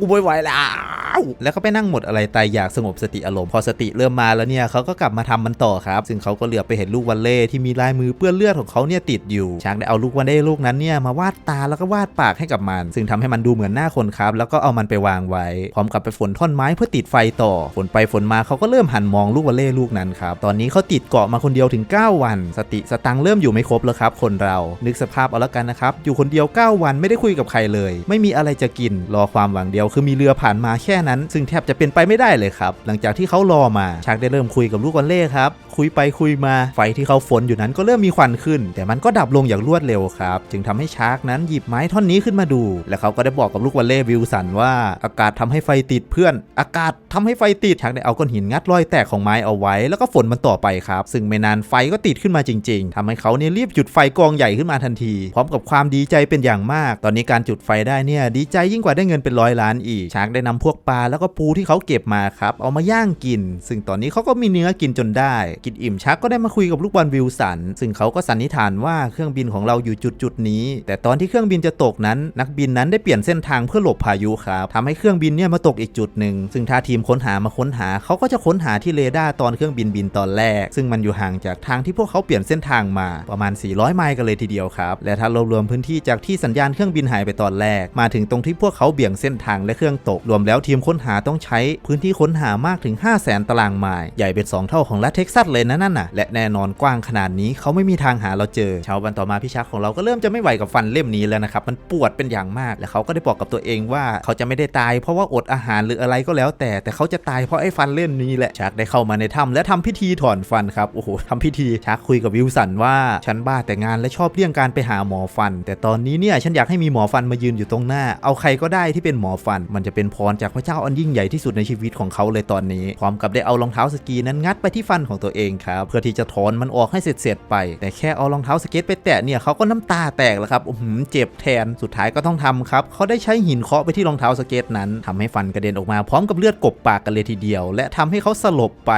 S1: กูไม่ไหวแล้ว แล้วก็ไปนั่งหมดอะไรตายอยากสงบสติอารมณ์พอสติเริ่มมาแล้วเนี่ยเขาก็กลับมาทำมันต่อครับ ซึ่งเขาก็เหลือไปเห็นลูกวอลเล่ที่มีลายมือเปื้อนเลือดของเขาเนี่ยติดอยู่ช้างได้เอาลูกวอลเล่ลูกนั้นเนี่ยมาวาดตาแล้วก็วาดปากให้กับมัน ซึ่งทำให้มันดูเหมือนหน้าคนครับ แล้วก็เอามันไปวางไว้ พร้อมกับไปฝนท่อนไม้เพื่อติดไฟต่อ ฝนไปฝนมาเขาก็เริ่มหันมองลูกวอลเล่ลูกนั้นครับ ตอนนี้เขาติดเกาะมาคนเดียวถึง 9 วัน สติสตังเริ่มอยู่ไม่ครบแล้วครับ คนเรา นึกสภาพเอาละกันนะครับ อยู่คนเดียว 9 วันไม่ได้คุยกับใครเลย ไม่มีอะไรจะกิน รอความหวังเดียวคือมีเรือผ่านมาแค่นั้น ซึ่งแทบจะเป็นไปไม่ได้เลยครับ หลังจากที่เขารอมาชากได้เริ่มคุยกับลูกวอลเล่ครับคุยไปคุยมาไฟที่เขาฝนอยู่นั้นก็เริ่มมีควันขึ้น แต่มันก็ดับลงอย่างรวดเร็วครับ จึงทำให้ชาร์กนั้นหยิบไม้ท่อนนี้ขึ้นมาดู และเขาก็ได้บอกกับลูกวอลเล่วิลสันว่าอากาศทำให้ไฟติดเพื่อน อากาศทำให้ไฟติดชาร์กได้เอาก้อนหินงัดรอยแตกของไม้เอาไว้ แล้วก็ฝนมันต่อไปครับซึ่งไม่นานไฟก็ติดขึ้นมาจริง ๆทำให้เขาเนี่ยรีบจุดไฟกองใหญ่ขึ้นมาทันที พร้อมกับความดีใจเป็นอย่างมาก ตอนนี้การจุดไฟได้เนี่ยดีใจยิ่งกว่าได้เงินเป็นร้อยล้านอีกชาร์กได้นำพวกปลาแล้วก็ปูที่เขาเก็บมาครับ เอามาย่างกิน ซึ่งตอนนี้เขาก็มีเนื้อกินจนได้ กินอิ่มชักก็ได้มาคุยกับลูกบอลวิลสัน ซึ่งเขาก็สันนิษฐานว่าเครื่องบินของเราอยู่จุดจุดนี้ แต่ตอนที่เครื่องบินจะตกนั้น นักบินนั้นได้เปลี่ยนเส้นทางเพื่อหลบพายุครับทำให้เครื่องบินเนี่ยมาตกอีกจุดหนึ่ง ซึ่งถ้าทีมค้นหามาค้นหาเขาก็จะค้นหาที่เรดาร์ตอนเครื่องบินบินตอนแรก ซึ่งมันอยู่ห่างจากทางที่พวกเขาเปลี่ยนเส้นทางมาประมาณ 400 ไมล์กันเลยทีเดียวครับ และถ้ารวมรวมพื้นที่จากที่สัญญาณเครื่องบินหายไปตอนแรก มาถึงตรงที่พวกเขาเบี่ยงเส้นทางและเครื่องตก รวมแล้วทีมค้นหาต้องใช้พื้นที่ค้นหามากถึง 5 0 0แสนตารางไมล์ใหญ่เป็น 2 เท่าของรัฐเท็กซัสเลยนะนั่นน่ะและแน่นอนกว้างขนาดนี้เขาไม่มีทางหาเราเจอเช้าวันต่อมาพี่ชักของเราก็เริ่มจะไม่ไหวกับฟันเล่มนี้แล้วนะครับมันปวดเป็นอย่างมากและเขาก็ได้บอกกับตัวเองว่าเขาจะไม่ได้ตายเพราะว่าอดอาหารหรืออะไรก็แล้ว แต่แต่เขาจะตายเพราะไอ้ฟันเล่มนี้แหละชักได้เข้ามาในถ้ำและทำพิธีถอนฟันครับโอ้โหทำพิธีชักคุยกับวิลสันว่าฉันบ้าแต่งานและชอบเลี่ยงการไปหาหมอฟัน แต่ตอนนี้เนี่ยฉันอยากให้มีหมอฟันมายืนอยู่ตรงหน้า เอาใครก็ได้ที่เป็นหมอฟันมันจะเป็นพรจากพระเจ้าอันยิ่งใหญ่ที่สุดในชีวิตของเขาเลยตอนนี้ พร้อมกับได้เอารองเท้าสกีนั้นงัดไปที่ฟันของตัวเองครับเพื่อที่จะถอนมันออกให้เสร็จๆไป แต่แค่เอารองเท้าสเก็ตไปแตะเนี่ยเขาก็น้ำตาแตกแล้วครับอื้อหือเจ็บแทนสุดท้ายก็ต้องทำครับเขาได้ใช้หินเคาะไปที่รองเท้าสเก็ตนั้นทำให้ฟันกระเด็นออกมาพร้อมกับเลือดกบปากกันเลยทีเดียว และทำให้เขาสลบไป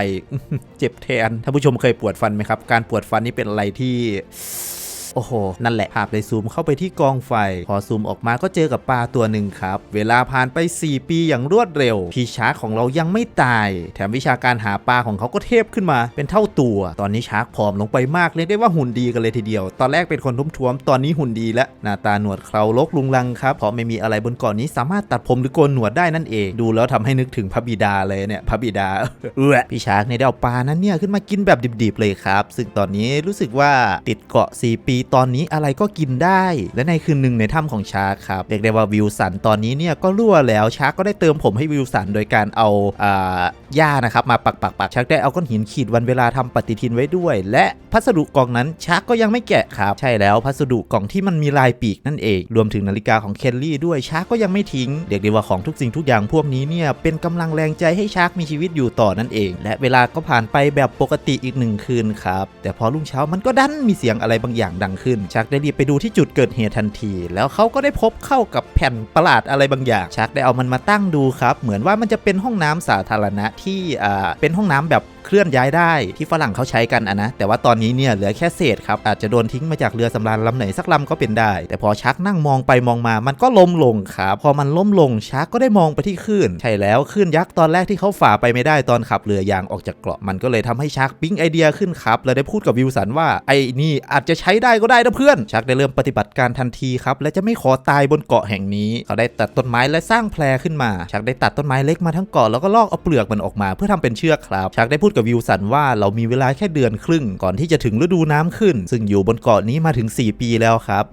S1: เจ็บแทนท่านผู้ชมเคยปวดฟันไหมครับการปวดฟันนี่เป็นอะไรที่ โอ้โห นั่นแหละภาพเลยซูมเข้าไปที่กองไฟ พอซูมออกมาก็เจอกับปลาตัวหนึ่งครับ เวลาผ่านไป 4 ปีอย่างรวดเร็ว พี่ชาร์กของเรายังไม่ตาย แถมวิชาการหาปลาของเขาก็เทพขึ้นมา เป็นเท่าตัว ตอนนี้ชาร์กผอมลงไปมากเรียกได้ว่าหุ่นดีกันเลยทีเดียว ตอนแรกเป็นคนท้วมๆตอนนี้หุ่นดีแล้วหน้าตาหนวดเคราลกลุงลังครับเพราะไม่มีอะไรบนเกาะนนี้สามารถตัดผมหรือโกนหนวดได้นั่นเอง ดูแล้วทำให้นึกถึงพระบิดาเลยเนี่ยพระบิดาเออพี่ชาร์กเนี่ยได้เอาปลานั้นเนี่ยขึ้นมากินแบบดิบๆเลยครับ ซึ่งตอนนี้รู้สึกว่าติดเกาะ 4 ปีตอนนี้อะไรก็กินได้ และในคืนหนึ่งในถ้ำของชาร์กครับเรียกได้ว่าวิวสันตอนนี้เนี่ยก็รั่วแล้วชาร์กก็ได้เติมผมให้วิวสันโดยการเอาอ่าหญ้านะครับมาปักปักปักชาร์กได้เอาก้อนหินขีดวันเวลาทำปฏิทินไว้ด้วย และพัสดุกล่องนั้นชาร์กก็ยังไม่แกะครับ ใช่แล้วพัสดุกล่องที่มันมีลายปีกนั่นเอง รวมถึงนาฬิกาของเคนลี่ด้วยชาร์กก็ยังไม่ทิ้ง เรียกได้ว่าของทุกสิ่งทุกอย่างพวกนี้เนี่ยเป็นกำลังแรงใจให้ชาร์กมีชีวิตอยู่ต่อนั่นเอง และเวลาก็ผ่านไปแบบปกติอีกหนึ่งคืนครับแต่พอรุ่งเช้ามันก็ดันมีเสียงอะไรบางอย่างดังขึ้นชาร์กได้รีบไปดูที่จุดเกิดเหตุทันที แล้วเขาก็ได้พบเข้ากับแผ่นประหลาดอะไรบางอย่างชาร์กได้เอามันมาตั้งดูครับ เหมือนว่ามันจะเป็นห้องน้ำสาธารณะที่อ่าเป็นห้องน้ำแบบเคลื่อนย้ายได้ที่ฝรั่งเขาใช้กันอะนะ แต่ว่าตอนนี้เนี่ยเหลือแค่เศษครับ อาจจะโดนทิ้งมาจากเรือสำราญลำไหนสักลำก็เป็นได้ แต่พอชักนั่งมองไปมองมา มันก็ล้มลงครับพอมันล้มลงชักก็ได้มองไปที่คลื่นใช่แล้วคลื่นยักษ์ตอนแรกที่เขาฝ่าไปไม่ได้ตอนขับเรือยางออกจากเกาะมันก็เลยทำให้ชักปิ๊งไอเดียขึ้นครับ แล้วได้พูดกับวิลสันว่าไอ้นี่อาจจะใช้ได้ก็ได้นะเพื่อน ชักได้เริ่มปฏิบัติการทันทีครับ และจะไม่ขอตายบนเกาะแห่งนี้ เขาได้ตัดต้นไม้และสร้างแพรขึ้นมา ชักได้ตัดต้นไม้เล็กมาทั้งเกาะแล้วก็ลอกเอาเปลือกมันออกมา เพื่อทำเป็นเชือกครับ ชักได้พูดกับวิวสันว่าเรามีเวลาแค่เดือนครึ่ง ก่อนที่จะถึงฤดูน้ำขึ้น ซึ่งอยู่บนเกาะนี้มาถึง 4 ปีแล้วครับ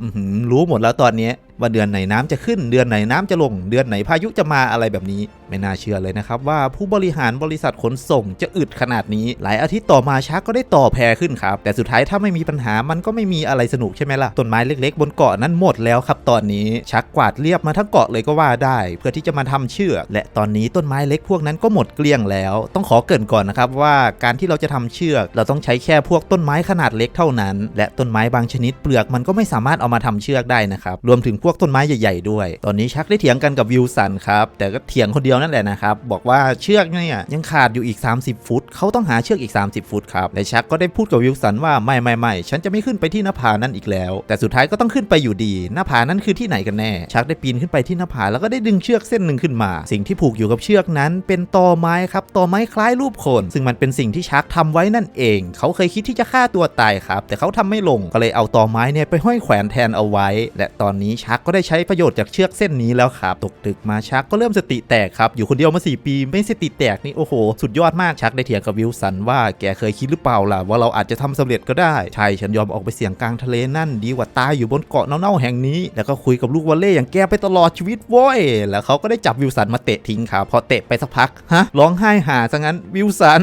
S1: รู้หมดแล้วตอนนี้ ว่าเดือนไหนน้ำจะขึ้น เดือนไหนน้ำจะลง เดือนไหนพายุจะมาอะไรแบบนี้ ไม่น่าเชื่อเลยนะครับว่าผู้บริหารบริษัทขนส่งจะอึดขนาดนี้ หลายอาทิตย์ต่อมาชักก็ได้ต่อแพรขึ้นครับ แต่สุดท้ายถ้าไม่มีปัญหามันก็ไม่มีอะไรสนุกใช่ไหมล่ะต้นไม้เล็ก ๆ บนเกาะนั้นหมดแล้วครับตอนนี้ชักกวาดเรียบมาทั้งเกาะเลยก็ว่าได้ เพื่อที่จะมาทำเชือกและตอนนี้ต้นไม้เล็กพวกนั้นก็หมดเกลี้ยงแล้ว ต้องขอเกินก่อนนะครับว่าการที่เราจะทำเชือก เราต้องใช้แค่พวกต้นไม้ขนาดเล็กเท่านั้น และต้นไม้บางชนิดเปลือกมันก็ไม่สามารถเอามาทำเชือกได้นะครับรวมถึงพวกต้นไม้ใหญ่ๆด้วย ตอนนี้ชักได้เถียงกันกับวิลสันครับ แต่ก็เถียงคนเดียวนั่นแหละนะครับ บอกว่าเชือกเนี่ยยังขาดอยู่อีก 30 ฟุต เขาต้องหาเชือกอีก 30 ฟุตครับ และชักก็ได้พูดกับวิลสันว่าไม่ไม่ไม่ฉันจะไม่ขึ้นไปที่หน้าผานั้นอีกแล้ว แต่สุดท้ายก็ต้องขึ้นไปอยู่ดี หน้าผานั้นคือที่ไหนกันแน่ ชักได้ปีนขึ้นไปที่หน้าผาแล้วก็ได้ดึงเชือกเส้นหนึ่งขึ้นมา สิ่งที่ผูกอยู่กับเชือกนั้น เป็นตอไม้ครับ ตอไม้คล้ายรูปคน ซึ่งมันเป็นสิ่งที่ชักทำไว้นั่นเอง เขาเคยคิดที่จะฆ่าตัวตายครับ แต่เขาทำไม่ลง ก็เลยเอาตอไม้เนี่ยไปห้อยแขวนแทนเอาไว้ และตอนนี้ชักก็ได้ใช้ประโยชน์จากเชือกเส้นนี้แล้วครับตกดึกมาชักก็เริ่มสติแตกครับอยู่คนเดียวมา4ปี ไม่สติแตกนี่โอ้โห สุดยอดมากชักได้เถียงกับวิลสันว่าแกเคยคิดหรือเปล่าล่ะว่าเราอาจจะทำสำเร็จก็ได้ใช่ฉันยอมออกไปเสี่ยงกลางทะเลนั่นดีกว่าตายอยู่บนเกาะเน่าๆแห่งนี้ แล้วก็คุยกับลูกวอลเล่อย่างแกไปตลอดชีวิตว้ยแล้วเขาก็ได้จับวิลสันมาเตะทิ้งครับพอเตะไปสักพักฮะร้องไห้หาซะงั้นวิลสัน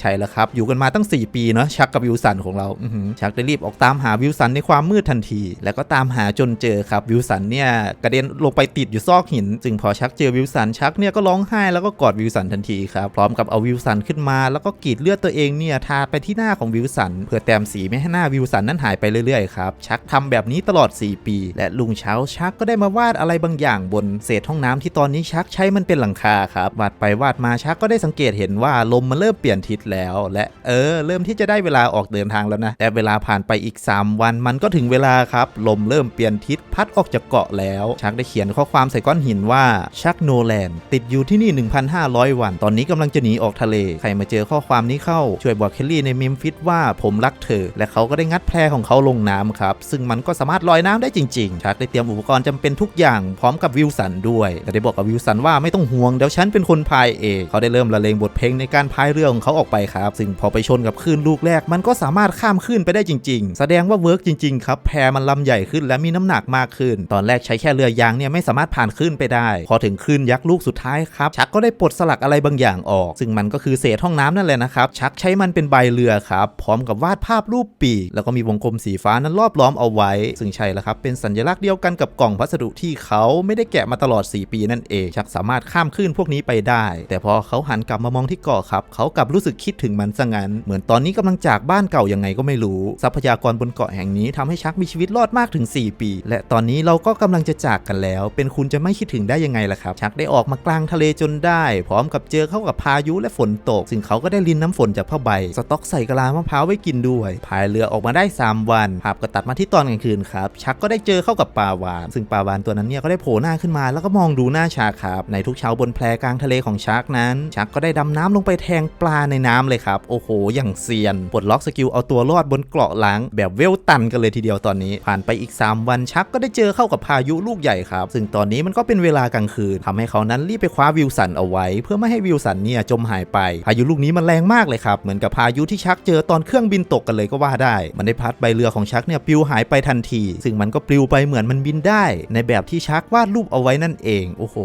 S1: ใช่แล้วครับอยู่กันมาตั้ง 4 ปีเนาะชักกับวิลสันของเราชักได้รีบออกตามหาวิลสันในความมืดทันที แล้วก็ตามหาจนเจอครับวิลสันเนี่ยกระเด็นลงไปติดอยู่ซอกหินซึ่งพอชักเจอวิลสันชักเนี่ยก็ร้องไห้แล้วก็กอดวิลสันทันทีครับ พร้อมกับเอาวิลสันขึ้นมา แล้วก็กรีดเลือดตัวเองเนี่ยทาไปที่หน้าของวิลสันเพื่อแต้มสีไม่ให้หน้าวิลสันนั้นหายไปเรื่อยๆครับชักทำแบบนี้ตลอด 4 ปี และลุงเช้าชักก็ได้มาวาดอะไรบางอย่างบนเศษห้องน้ำที่ตอนนี้ชักใช้มันเป็นหลังคาครับวาดไปวาดมาชักก็ได้สังเกตเห็นว่าลมมันเริ่มเปลี่ยนทิศแล้ว และเออ เริ่มที่จะได้เวลาออกเดินทางแล้วนะแต่เวลาผ่านไปอีก 3 วันมันก็ถึงเวลาครับลมเริ่มเปลี่ยนทิศพัดออกจากเกาะแล้ว ชักได้เขียนข้อความใส่ก้อนหินว่าชักโนแลนด์ติดอยู่ที่นี่ 1,500 วัน ตอนนี้กำลังจะหนีออกทะเล ใครมาเจอข้อความนี้เข้า ช่วยบอกเคลลี่ในเมมฟิสว่าผมรักเธอ และเขาก็ได้งัดแพรของเขาลงน้ำครับ ซึ่งมันก็สามารถลอยน้ำได้จริง ๆ ชักได้เตรียมอุปกรณ์จำเป็นทุกอย่างพร้อมกับวิลสันด้วยแต่ได้บอกกับวิลสันว่าไม่ต้องห่วงเดี๋ยวฉันเป็นคนพายเองเขาได้เริ่มละเลงบทเพลงในการพายเรือของเขาออกไปครับซึ่งพอไปชนกับคลื่นลูกแรก มันก็สามารถข้ามคลื่นไปได้จริง ๆ แสดงว่าเวิร์กจริงๆครับแพรมันลำใหญ่ขึ้นและมีน้ำหนักมากขึ้นตอนแรกใช้แค่เรือยางเนี่ยไม่สามารถผ่านคลื่นไปได้ พอถึงคลื่นยักษ์ลูกสุดท้ายครับชักก็ได้ปลดสลักอะไรบางอย่างออก ซึ่งมันก็คือเศษห้องน้ำนั่นแหละนะครับชักใช้มันเป็นใบเรือครับพร้อมกับวาดภาพรูปปีกแล้วก็มีวงกลมสีฟ้านั้นรอบล้อมเอาไว้ ซึ่งใช่แล้วครับเป็นสัญลักษณ์เดียวกันกับกล่องพัสดุที่เขาไม่ได้แกะมาตลอด 4 ปีนั่นเองชักสามารถข้ามคลื่นพวกนี้ไปได้ แต่พอเขาหันกลับมามองที่เกาะครับเขากลับรู้สึกคิดถึงมันซะงั้น เหมือนตอนนี้กำลังจากบ้านเก่ายังไงก็ไม่รู้ ทรัพยากรบนเกาะแห่งนี้ทำให้ชักมีชีวิตรอดมากถึง 4 ปี และตอนนี้เราก็กำลังจะจากกันแล้ว เป็นคุณจะไม่คิดถึงได้ยังไงล่ะครับ ชักได้ออกมากลางทะเลจนได้ พร้อมกับเจอเข้ากับพายุและฝนตก ซึ่งเขาก็ได้ลินน้ำฝนจากผ้าใบ สต็อกใส่กะลามะพร้าวไว้กินด้วยพายเรือออกมาได้ 3 วันภาพก็ตัดมาที่ตอนกลางคืนครับ ชักก็ได้เจอเข้ากับปลาวาน ซึ่งปลาวานตัวนั้นเนี่ยก็ได้โผล่หน้าขึ้นมา แล้วก็มองดูหน้าชักครับในทุกเช้าบนแพกลางทะเลของชักนั้น ชักก็ได้ดำน้ำลงไปแทงปลาในน้ำเลยครับโอ้โหอย่างเซียนปลดล็อกสกิลเอาตัวรอดบนเกราะล้างแบบเวลตันกันเลยทีเดียวตอนนี้ ผ่านไปอีก 3 วันชักก็ได้เจอเข้ากับพายุลูกใหญ่ครับ ซึ่งตอนนี้มันก็เป็นเวลากลางคืนทำให้เขานั้นรีบไปคว้าวิลสันเอาไว้ เพื่อไม่ให้วิลสันเนี่ยจมหายไป พายุลูกนี้มันแรงมากเลยครับเหมือนกับพายุที่ชักเจอตอนเครื่องบินตกกันเลยก็ว่าได้ มันได้พัดใบเรือของชักเนี่ยปลิวหายไปทันที ซึ่งมันก็ปลิวไปเหมือนมันบินได้ ในแบบที่ชักวาดรูปเอาไว้นั่นเองโอ้โห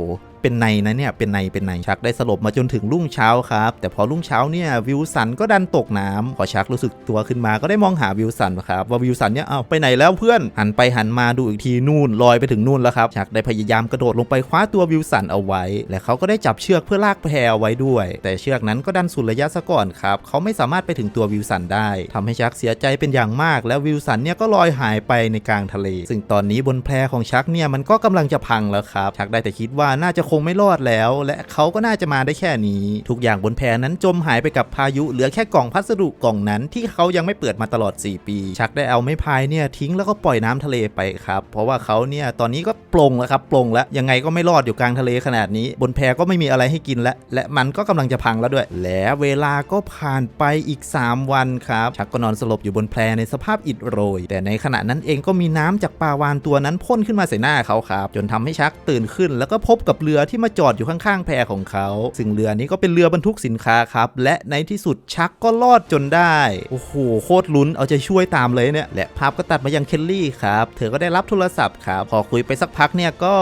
S1: เป็นในนะเนี่ยเป็นในเป็นในชักได้สลบมาจนถึงรุ่งเช้าครับ แต่พอรุ่งเช้าเนี่ยวิลสันก็ดันตกน้ำพอชักรู้สึกตัวขึ้นมาก็ได้มองหาวิลสันครับว่าวิลสันเนี่ยเอาไปไหนแล้วเพื่อนหันไปหันมาดูอีกทีนู่นลอยไปถึงนู่นแล้วครับชักได้พยายามกระโดดลงไปคว้าตัววิลสันเอาไว้ และเขาก็ได้จับเชือกเพื่อลากแพเอาไว้ด้วย แต่เชือกนั้นก็ดันสุดระยะซะก่อนครับเขาไม่สามารถไปถึงตัววิลสันได้ทำให้ชักเสียใจเป็นอย่างมาก แล้ววิลสันเนี่ยก็ลอยหายไปในกลางทะเล ซึ่งตอนนี้บนแพของชักเนี่ยมันก็กำลังจะพังแล้วครับชักได้แต่คิดว่าน่าจะคงไม่รอดแล้ว และเขาก็น่าจะมาได้แค่นี้ ทุกอย่างบนแพนั้นจมหายไปกับพายุเหลือแค่กล่องพัสดุกล่องนั้นที่เขายังไม่เปิดมาตลอด 4 ปี ชักได้เอาไม้พายเนี่ยทิ้งแล้วก็ปล่อยน้ำทะเลไปครับ เพราะว่าเขาเนี่ยตอนนี้ก็ปลงแล้วครับปลงแล้วยังไงก็ไม่รอดอยู่กลางทะเลขนาดนี้ บนแพก็ไม่มีอะไรให้กินแล้วและมันก็กำลังจะพังแล้วด้วย และเวลาก็ผ่านไปอีก 3 วันครับ ชักก็นอนสลบอยู่บนแพในสภาพอิดโรย แต่ในขณะนั้นเองก็มีน้ำจากปลาวานตัวนั้นพ่นขึ้นมาใส่หน้าเขาครับจนทำให้ชักตื่นขึ้น แล้วก็พบกับเรือที่มาจอดอยู่ข้างๆแพของเขา ซึ่งเรือนี้ก็เป็นเรือบรรทุกสินค้าครับ และในที่สุดชักก็รอดจนได้ โอ้โห โคตรลุ้นเอาใจช่วยตามเลยเนี่ย และภาพก็ตัดมายังเคลลี่ครับ เธอก็ได้รับโทรศัพท์ครับ พอคุยไปสักพักเนี่ยก็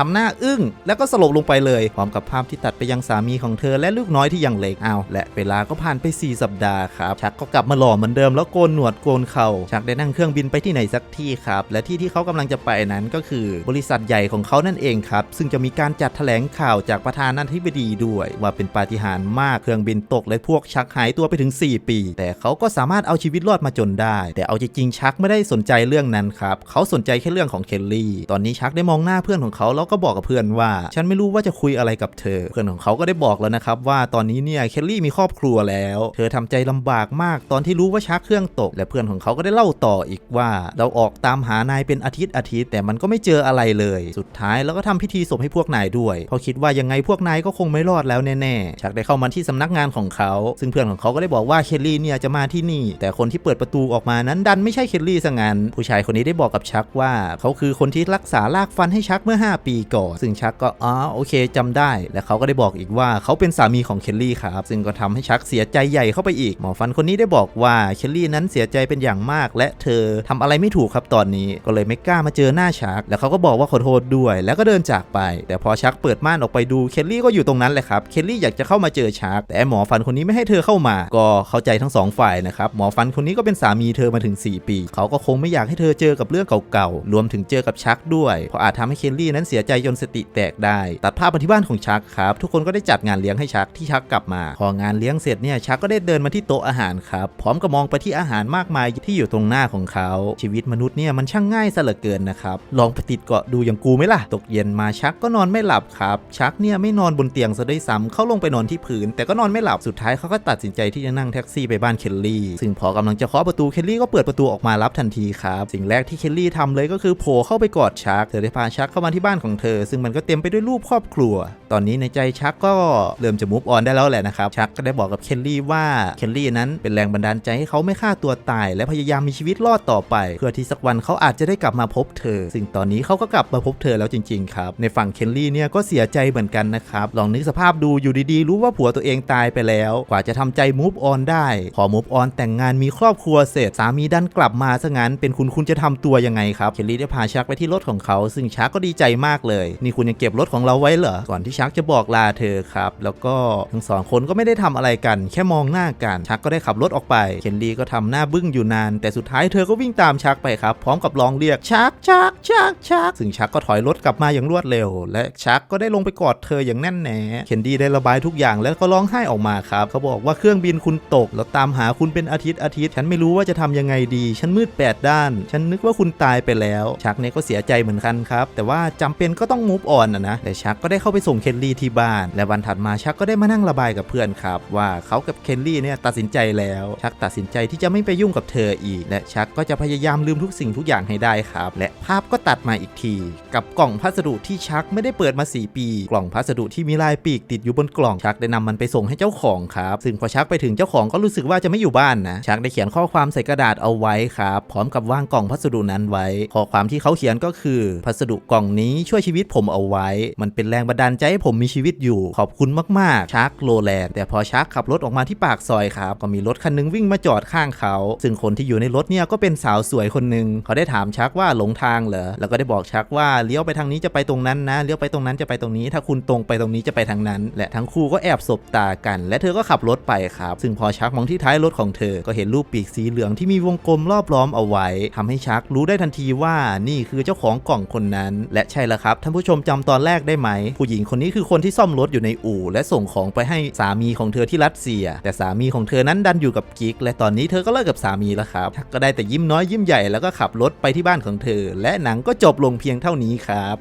S1: ทำหน้าอึ้ง แล้วก็สลบลงไปเลย พร้อมกับภาพที่ตัดไปยังสามีของเธอและลูกน้อยที่ยังเล็กอ้าวและเวลาก็ผ่านไป 4 สัปดาห์ครับ ชักก็กลับมาหล่อเหมือนเดิมแล้วโกนหนวดโกนเขา่าชักได้นั่งเครื่องบินไปที่ไหนสักที่ครับ และที่ที่เขากำลังจะไปนั้นก็คือบริษัทใหญ่ของเขานั่นเองครับ ซึ่งจะมีการจัดแถลงข่าวจากประธานาธิบดีด้วย ว่าเป็นปาฏิหาริย์มากเครื่องบินตกและพวกชักหายตัวไปถึง 4 ปี แต่เขาก็สามารถเอาชีวิตรอดมาจนได้ แต่เอาจริงๆชักไม่ได้สนใจเรื่องนั้นครับเขาสนใจแค่เรื่องของเคลลี่ ตอนนี้ชักได้มองหน้าเพื่อนของเขาแล้วก็บอกกับเพื่อนว่า ฉันไม่รู้ว่าจะคุยอะไรกับเธอ เพื่อนของเขาก็ได้บอกแล้วนะครับว่าตอนนี้เนี่ยเคลลี่มีครอบครัวแล้ว เธอทำใจลำบากมากตอนที่รู้ว่าชักเครื่องตก และเพื่อนของเขาก็ได้เล่าต่ออีกว่า เราออกตามหานายเป็นอาทิตย์อาทิตย์ แต่มันก็ไม่เจออะไรเลย สุดท้ายแล้วก็ทำพิธีศพให้พวกนายด้วยเพราะคิดว่ายังไงพวกนายก็คงไม่รอดแล้วแน่ๆชักได้เข้ามาที่สำนักงานของเขา ซึ่งเพื่อนของเขาก็ได้บอกว่าเคลลี่เนี่ยจะมาที่นี่ แต่คนที่เปิดประตูออกมานั้นดันไม่ใช่เคลลี่ซะงั้นผู้ชายคนนี้ได้บอกกับชักว่า เขาคือคนที่รักษาลากฟันให้ชักเมื่อ 5 ปีก่อน ซึ่งชักก็อ๋อโอเคจำได้ และเขาก็ได้บอกอีกว่าเขาเป็นสามีของเคลลี่ครับ ซึ่งก็ทำให้ชักเสียใจใหญ่เข้าไปอีก หมอฟันคนนี้ได้บอกว่าเคลลี่นั้นเสียใจเป็นอย่างมาก และเธอทำอะไรไม่ถูกครับตอนนี้ ก็เลยไม่กล้ามาเจอหน้าชัก แล้วเขาก็บอกว่าขอโทษด้วย แล้วก็เดินจากไป แต่พอชักเปิดม่านออกไปดูเคลลี่ก็อยู่ตรงนั้นแหละครับ เคลลี่อยากจะเข้ามาเจอชัก แต่หมอฟันคนนี้ไม่ให้เธอเข้ามา ก็เข้าใจทั้งสองฝ่ายนะครับ หมอฟันคนนี้ก็เป็นสามีเธอมาถึง 4 ปี เขาก็คงไม่อยากให้เธอเจอกับเรื่องเก่าๆ รวมถึงเจอกับชักด้วย เพราะอาจทำให้เคลลี่นั้นเสียใจจนสติแตกได้ ตัดภาพมาที่บ้านของชักครับ ทุกคนก็ได้จัดงานเลี้ยงให้ชักที่ชักกลับมา พองานเลี้ยงเสร็จเนี่ยชักก็ได้เดินมาที่โต๊ะอาหารครับพร้อมกับมองไปที่อาหารมากมายที่อยู่ตรงหน้าของเขา ชีวิตมนุษย์เนี่ยมันช่างง่ายซะเหลือเกินนะครับลองไปติดเกาะดูอย่างกูไหมล่ะ ตกเย็นมาชักก็นอนไม่หลับครับชักเนี่ยไม่นอนบนเตียงซะด้วยซ้ำเขาลงไปนอนที่พื้น แต่ก็นอนไม่หลับสุดท้ายเขาก็ตัดสินใจที่จะนั่งแท็กซี่ไปบ้านเคลลี่ซึ่งพอกำลังจะเคาะประตูเคลลี่ก็เปิดประตูออกมารับทันทีครับสิ่งแรกที่เคลลี่ทำเลยก็คือโผล่เข้าไปกอดชักเธอได้พาชักเข้ามาที่บ้านของเธอ ซึ่งมันก็เต็มไปด้วยรูปครอบครัว ตอนนี้ในใจชักก็เริ่มจะมูฟออนได้แล้วแหละนะครับ ชักก็ได้บอกกับเคลลี่ว่าเคลลี่นั้นเป็นแรงบันดาลใจให้เขาไม่ฆ่าตัวตาย และพยายามมีชีวิตรอดต่อไป เพื่อที่สักวันเขาอาจจะได้กลับมาพบเธอ ซึ่งตอนนี้เขาก็กลับมาพบเธอแล้วจริงๆครับ ในฝั่งเคลลี่เนี่ยก็เสียใจเหมือนกันนะครับลองนึกสภาพดูอยู่ดีๆ รู้ว่าผัวตัวเองตายไปแล้ว กว่าจะทำใจมูฟออนได้พอมูฟออนแต่งงานมีครอบครัวเสร็จสามีดันกลับมาซะงั้นเป็นคุณคุณจะทำตัวยังไงครับเคลลี่ได้พาชักไปที่รถของเขา ซึ่งชักก็ดีใจมากเลย นี่คุณยังเก็บรถของเราไว้เหรอ ก่อนที่ชักจะบอกลาเธอครับ แล้วก็ทั้งสองคนก็ไม่ได้ทำอะไรกัน แค่มองหน้ากัน ชักก็ได้ขับรถออกไป เคนลี่ก็ทำหน้าบึ้งอยู่นาน แต่สุดท้ายเธอก็วิ่งตามชักไปครับ พร้อมกับร้องเรียกชักชักชักชักซึ่งชักก็ถอยรถกลับมาอย่างรวดเร็ว และชักก็ได้ลงไปกอดเธออย่างแน่นแหนเคนดี้ได้ระบายทุกอย่างแล้วก็ร้องไห้ออกมาครับเขาบอกว่าเครื่องบินคุณตก แล้วตามหาคุณเป็นอาทิตย์อาทิตย์ ฉันไม่รู้ว่าจะทำยังไงดี ฉันมืดแปดด้าน ฉันนึกว่าคุณตายไปแล้ว ชักเนี่ยก็เสียใจเหมือนกันครับ แต่ว่าจำเป็นก็ต้องมูฟออนนะนะแต่ชักก็ได้เข้าไปส่งเคนลี่ที่บ้าน และวันถัดมาชักก็ได้มานั่งระบายกับเพื่อนครับว่าเขากับเคนลี่เนี่ยตัดสินใจแล้ว ชักตัดสินใจที่จะไม่ไปยุ่งกับเธออีก และชักก็จะพยายามลืมทุกสิ่งทุกอย่างให้ได้ครับ และภาพก็ตัดมาอีกที กับกล่องพัสดุที่ชักไม่ได้เปิดมา 4 ปี กล่องพัสดุที่มีลายปีกติดอยู่บนกล่องชักได้นำมันไปส่งให้เจ้าของครับซึ่งพอชักไปถึงเจ้าของก็รู้สึกว่าจะไม่อยู่บ้านนะชักได้เขียนข้อความใส่กระดาษเอาไว้ครับพร้อมกับวางกล่องพัสดุนั้นไว้ ข้อความที่เขาเขียนก็คือพัสดุกล่องนี้ช่วยชีวิตผมเอาไว้ มันเป็นแรงบันดาลใจให้ผมมีชีวิตอยู่ ขอบคุณมากๆชักโลแลนด์แต่พอชักขับรถออกมาที่ปากซอยครับ ก็มีรถคันหนึงวิ่งมาจอดข้างเขา ซึ่งคนที่อยู่ในรถเนี่ยก็เป็นสาวสวยคนหนึ่งเขาได้ถามชักว่าหลงทางเหรอ แล้วก็ได้บอกชักว่าเลี้ยวไปทางนี้จะไปตรงนั้นนะ เลี้ยวไปตรงนั้นจะไปตรงนี้ ถ้าคุณตรงไปตรงนี้จะไปทางนั้น และทั้งคู่ก็แอบสบตากัน และเธอก็ขับรถไปครับ ซึ่งพอชักมองที่ท้ายรถของเธอ ก็เห็นรูปปีกสีเหลืองที่มีวงกลมรอบล้อมเอาไว้ทำให้ชักรู้ได้ทันทีว่านี่คือเจ้าของกล่องคนนั้น และใช่ล้วครับท่านผู้ชมจำตอนแรกได้ไหม ผู้หญิงคนนี้คือคนที่ซ่อมรถอยู่ในอู่ และส่งของไปให้สามีของเธอที่รัสเซีย แต่สามีของเธอนั้นดันอยู่กับกิ๊กและตอนนี้เธอก็เลิกกับสามีแล้วครับ ก็ได้แต่ยิ้มน้อยยิ้มใหญ่แล้วก็ขับรถไปที่บ้านของเธอ และหนังก็จบลงเพียงเท่านี้ครับ